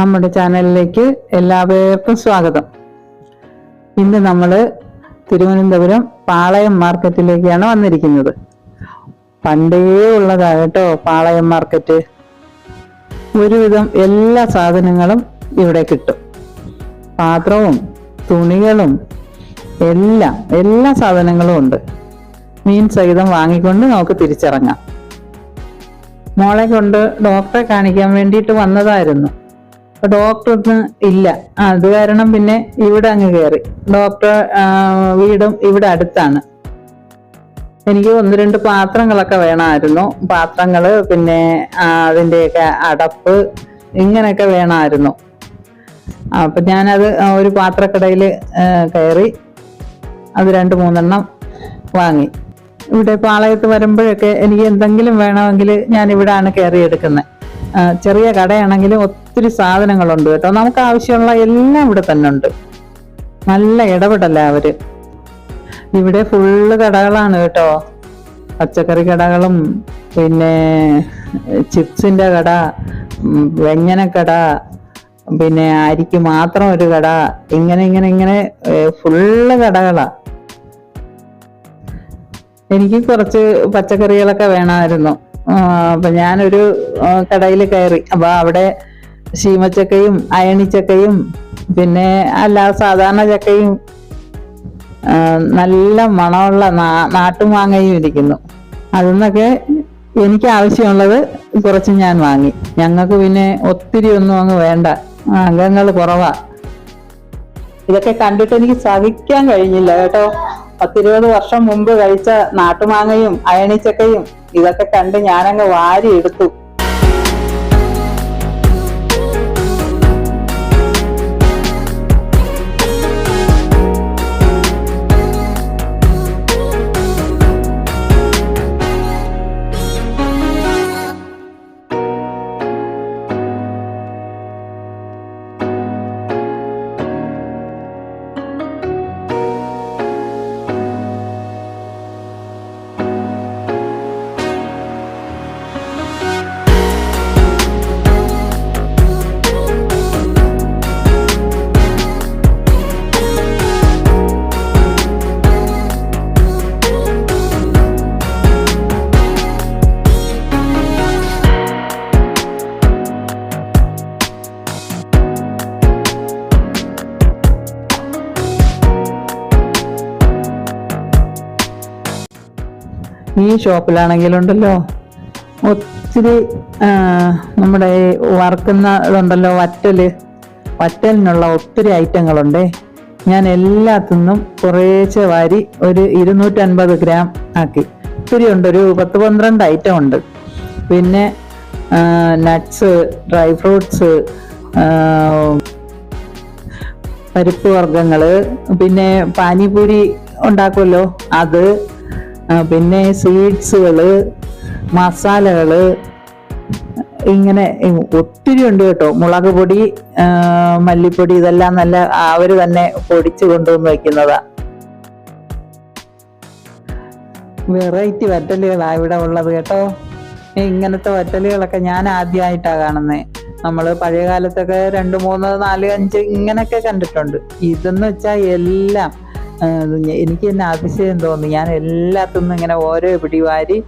നമ്മുടെ ചാനലിലേക്ക് എല്ലാവർക്കും സ്വാഗതം. ഇന്ന് നമ്മൾ തിരുവനന്തപുരം പാളയം മാർക്കറ്റിലേക്കാണ് വന്നിരിക്കുന്നത്. പണ്ടേ ഉള്ളതാണ് കേട്ടോ പാളയം മാർക്കറ്റ്. ഒരുവിധം എല്ലാ സാധനങ്ങളും ഇവിടെ കിട്ടും. പാത്രവും തുണികളും എല്ലാം എല്ലാ സാധനങ്ങളും ഉണ്ട്. മീൻ സഹിതം വാങ്ങിക്കൊണ്ട് നമുക്ക് തിരിച്ചിറങ്ങാം. മോളെ കൊണ്ട് ഡോക്ടറെ കാണിക്കാൻ വേണ്ടിയിട്ട് വന്നതായിരുന്നു. അപ്പൊ ഡോക്ടർ ഇല്ല. അത് കാരണം പിന്നെ ഇവിടെ അങ്ങ് കയറി ഡോക്ടർ വീടും ഇവിടെ അടുത്താണ്. എനിക്ക് ഒന്ന് രണ്ട് പാത്രങ്ങളൊക്കെ വേണമായിരുന്നു. പാത്രങ്ങൾ പിന്നെ അതിന്റെയൊക്കെ അടപ്പ് ഇങ്ങനെയൊക്കെ വേണമായിരുന്നു. അപ്പം ഞാനത് ഒരു പാത്രക്കടയിൽ കയറി അത് രണ്ട് മൂന്നെണ്ണം വാങ്ങി. ഇവിടെ പാളയത്ത് വരുമ്പോഴൊക്കെ എനിക്ക് എന്തെങ്കിലും വേണമെങ്കിൽ ഞാൻ ഇവിടാണ് കയറി എടുക്കുന്നത് ചെറിയ കടയാണെങ്കിലും ഒത്തിരി സാധനങ്ങളുണ്ട് കേട്ടോ. നമുക്ക് ആവശ്യമുള്ള എല്ലാം ഇവിടെ തന്നെ ഉണ്ട്. നല്ല ഇടപെടല അവർ. ഇവിടെ ഫുള്ള് കടകളാണ് കേട്ടോ. പച്ചക്കറി കടകളും പിന്നെ ചിപ്സിന്റെ കട വെഞ്ഞനക്കട പിന്നെ അരിക്ക് മാത്രം ഒരു കട ഇങ്ങനെ ഇങ്ങനെ ഇങ്ങനെ ഫുള്ള് കടകളാ. എനിക്ക് കുറച്ച് പച്ചക്കറികളൊക്കെ വേണമായിരുന്നു. അപ്പൊ ഞാനൊരു കടയിൽ കയറി. അപ്പൊ അവിടെ ശീമച്ചക്കയും അയണിച്ചക്കയും പിന്നെ അല്ലാ സാധാരണ ചക്കയും നല്ല മണമുള്ള നാട്ടുമാങ്ങയും ഇരിക്കുന്നു. അതിന്നൊക്കെ എനിക്ക് ആവശ്യമുള്ളത് കുറച്ച് ഞാൻ വാങ്ങി. ഞങ്ങൾക്ക് പിന്നെ ഒത്തിരി ഒന്നും അങ്ങ് വേണ്ട. അംഗങ്ങൾ കുറവാ. ഇതൊക്കെ കണ്ടിട്ട് എനിക്ക് സഹിക്കാൻ കഴിഞ്ഞില്ല കേട്ടോ. പത്തിരുപത് വർഷം മുമ്പ് കഴിച്ച നാട്ടുമാങ്ങയും അയണിച്ചക്കയും ഇതൊക്കെ കണ്ട് ഞാനങ്ങ് വാരി എടുത്തു ഈ ഷോപ്പിലാണെങ്കിലുണ്ടല്ലോ ഒത്തിരി നമ്മുടെ ഈ വറുക്കുന്ന വറ്റൽ വറ്റൽ. വറ്റലിനുള്ള ഒത്തിരി ഐറ്റങ്ങളുണ്ടേ. ഞാൻ എല്ലാത്തിന്നും കുറേശ്ശെ വാരി ഒരു ഇരുന്നൂറ്റൻപത് ഗ്രാം ആക്കി. ഒത്തിരി ഉണ്ട് ഒരു പത്ത് പന്ത്രണ്ട് ഐറ്റം ഉണ്ട്. പിന്നെ നട്ട്സ് ഡ്രൈ ഫ്രൂട്ട്സ് പരിപ്പ് വർഗങ്ങൾ പിന്നെ പാനിപൂരി ഉണ്ടാക്കുമല്ലോ. അത് പിന്നെ സ്വീറ്റ്സുകൾ മസാലകൾ ഇങ്ങനെ ഒത്തിരി ഉണ്ട് കേട്ടോ. മുളക് പൊടി മല്ലിപ്പൊടി ഇതെല്ലാം നല്ല അവർ തന്നെ പൊടിച്ചു കൊണ്ടുവന്ന് വെക്കുന്നതാ. വെറൈറ്റി വറ്റലുകളാണ് ഇവിടെ ഉള്ളത് കേട്ടോ. ഇങ്ങനത്തെ വറ്റലുകളൊക്കെ ഞാൻ ആദ്യമായിട്ടാണ് കാണുന്നത് നമ്മൾ പഴയ കാലത്തൊക്കെ രണ്ട് മൂന്ന് നാല് അഞ്ച് ഇങ്ങനെയൊക്കെ കണ്ടിട്ടുണ്ട്. ഇതെന്ന് വെച്ചാൽ എല്ലാം എനിക്ക് തന്നെ അതിശയം തോന്നി. ഞാൻ എല്ലാത്തുനിന്നും ഇങ്ങനെ ഓരോ പിടിവാരി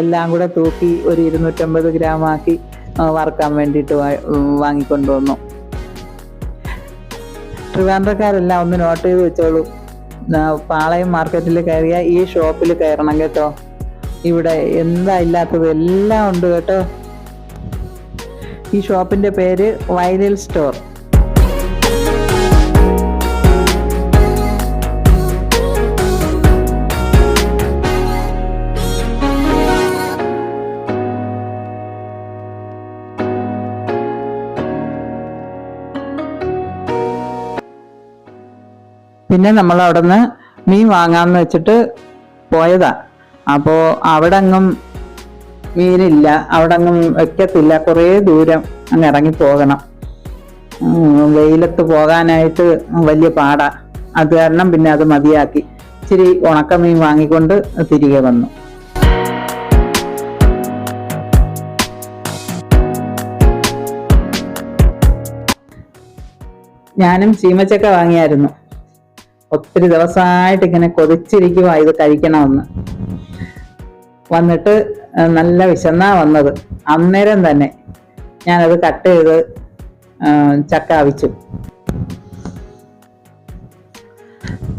എല്ലാം കൂടെ തൂക്കി ഒരു ഇരുന്നൂറ്റമ്പത് ഗ്രാം ആക്കി വറുക്കാൻ വേണ്ടിയിട്ട് വാങ്ങിക്കൊണ്ടു വന്നു. ട്രിവാൻഡ്രക്കാരെല്ലാം ഒന്ന് നോട്ട് ചെയ്ത് വെച്ചോളൂ. പാളയം മാർക്കറ്റിൽ കയറിയ ഈ ഷോപ്പിൽ കയറണം കേട്ടോ. ഇവിടെ എന്താ ഇല്ലാത്തത്? എല്ലാം ഉണ്ട് കേട്ടോ. ഈ ഷോപ്പിന്റെ പേര് വൈരൽ സ്റ്റോർ. പിന്നെ നമ്മൾ അവിടുന്ന് മീൻ വാങ്ങാന്ന് വെച്ചിട്ട് പോയതാ. അപ്പോൾ അവിടെ അങ്ങും മീനില്ല അവിടെ അങ്ങും വെക്കത്തില്ല. കുറേ ദൂരം അങ്ങ് ഇറങ്ങി പോകണം. വെയിലത്ത് പോകാനായിട്ട് വലിയ പാടാ. അത് കാരണം പിന്നെ അത് മതിയാക്കി. ഇച്ചിരി ഉണക്കമീൻ വാങ്ങിക്കൊണ്ട് തിരികെ വന്നു. ഞാനും ചീമച്ചക്ക വാങ്ങിയായിരുന്നു. ഒത്തിരി ദിവസമായിട്ട് ഇങ്ങനെ കൊതിച്ചിരിക്കുക ഇത് കഴിക്കണമെന്ന്. വന്നിട്ട് നല്ല വിശന്നാ വന്നത്. അന്നേരം തന്നെ ഞാനത് കട്ട് ചെയ്ത് ചക്ക അവിച്ചു.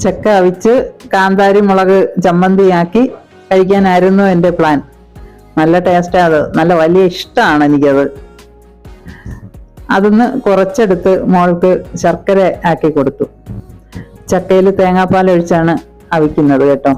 ചക്ക അവിച്ച് കാന്താരി മുളക് ചമ്മന്തിയാക്കി കഴിക്കാനായിരുന്നു എന്റെ പ്ലാൻ. നല്ല ടേസ്റ്റാണ് അത്. നല്ല വലിയ ഇഷ്ടമാണ് എനിക്കത്. അതിന്ന് കുറച്ചെടുത്ത് മോൾക്ക് ശർക്കര ആക്കി കൊടുത്തു. ചക്കയിൽ തേങ്ങാപ്പാൽ ഒഴിച്ചാണ് അവിക്കുന്നത് കേട്ടോ.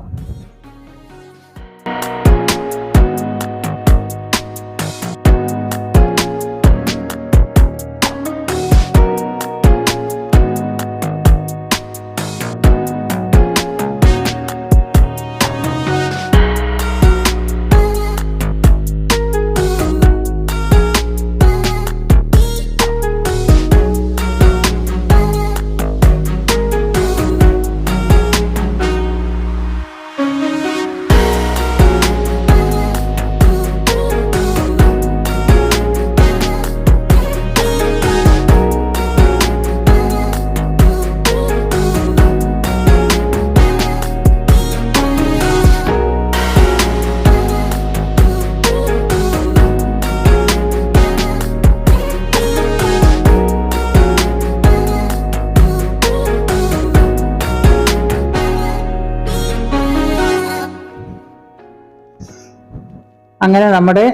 അങ്ങനെ നമ്മുടെ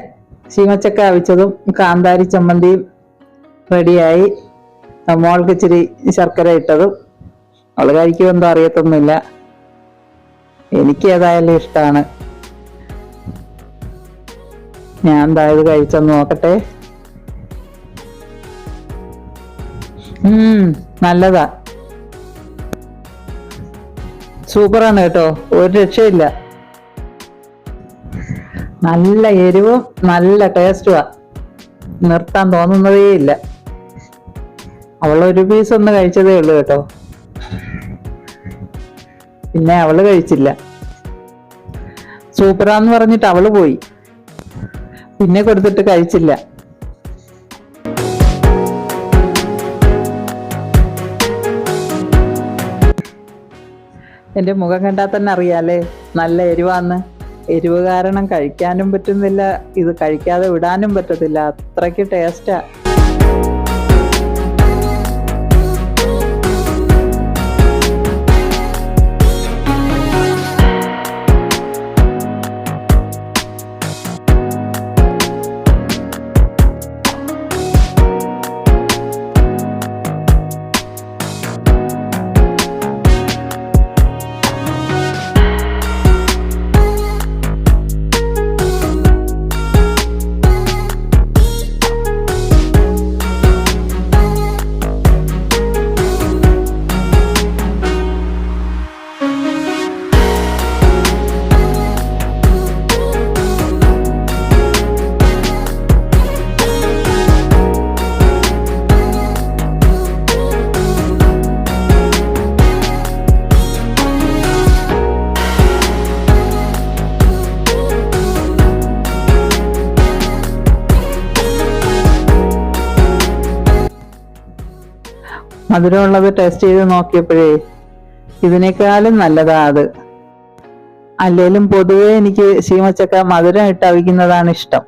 ചീമച്ചക്ക അവിച്ചതും കാന്താരി ചമ്മന്തിയും റെഡിയായി. മോൾക്ക് ഇച്ചിരി ശർക്കര ഇട്ടതും. അവൾ കഴിക്കുമെന്തോ അറിയത്തൊന്നുമില്ല. എനിക്ക് ഏതായാലും ഇഷ്ടമാണ് ഞാൻ എന്താ ഇത് കഴിച്ചൊന്ന് നോക്കട്ടെ. നല്ലതാ. സൂപ്പറാണ് കേട്ടോ. ഒരു രക്ഷയില്ല. നല്ല എരിവും നല്ല ടേസ്റ്റുമാ നിർത്താൻ തോന്നുന്നതേ ഇല്ല. അവൾ ഒരു പീസ് ഒന്ന് കഴിച്ചതേ ഉള്ളൂ കേട്ടോ. പിന്നെ അവൾ കഴിച്ചില്ല. സൂപ്പറാന്ന് പറഞ്ഞിട്ട് അവൾ പോയി. പിന്നെ കൊടുത്തിട്ട് കഴിച്ചില്ല. എന്റെ മുഖം കണ്ടാൽ തന്നെ അറിയാലേ നല്ല എരിവാന്ന്. എരിവ് കാരണം കഴിക്കാനും പറ്റുന്നില്ല ഇത് കഴിക്കാതെ വിടാനും പറ്റത്തില്ല. അത്രയ്ക്ക് ടേസ്റ്റാ മധുരമുള്ളത് ടേസ്റ്റ് ചെയ്ത് നോക്കിയപ്പോഴേ ഇതിനേക്കാളും നല്ലതാ അത്. അല്ലേലും പൊതുവെ എനിക്ക് ശീമച്ചക്ക മധുരം ഇട്ട് അവിക്കുന്നതാണ് ഇഷ്ടം.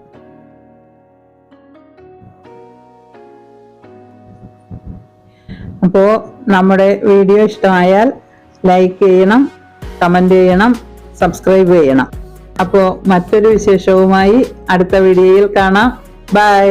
അപ്പോൾ നമ്മുടെ വീഡിയോ ഇഷ്ടമായാൽ ലൈക്ക് ചെയ്യണം കമന്റ് ചെയ്യണം സബ്സ്ക്രൈബ് ചെയ്യണം. അപ്പോൾ മറ്റൊരു വിശേഷവുമായി അടുത്ത വീഡിയോയിൽ കാണാം. ബൈ